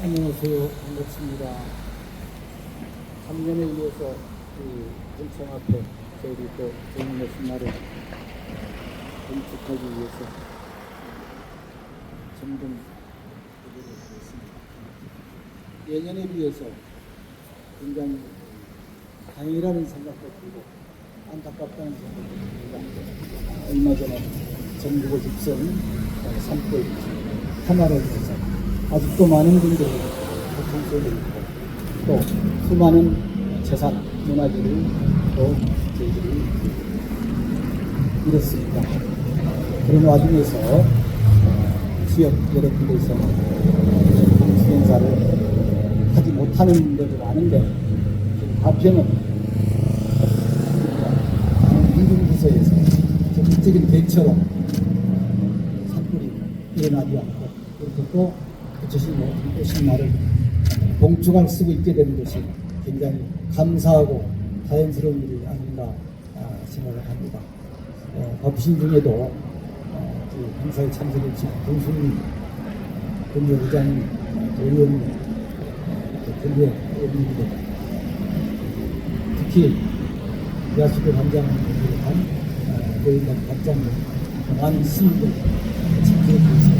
안녕하세요. 반갑습니다. 3년에 이어서 이 본청 앞에 저희들이 또 정인의 날을 건축하기 위해서 하겠습니다. 예년에 비해서 굉장히 다행이라는 생각도 들고 안타깝다는 생각도 듭니다. 얼마 전에 전국을 휩쓴 산불 하나를 위해서 아직도 많은 분들이 고통 속에 있고 또 수많은 재산, 문화재를 또 저희들이 잃었습니다. 그런 와중에서 어, 지역 여러분들께서 방수 행사를 하지 못하는 데도 많은데 가평은 인근부서에서 적극적인 대처로 산불이 일어나지 않고 그렇게 또 부처님 모든 오신 날을 봉축을 쓰고 있게 된 것이 굉장히 감사하고 자연스러운 일이 아닌가 아, 생각을 합니다. 어, 바쁘신 중에도 어, 그 행사에 참석해 주신 동수님, 금요의장님, 도의원님, 금요 의원님들 특히 야수교 관장을 비롯한 노인단 관장들, 많은 스님들 주셔서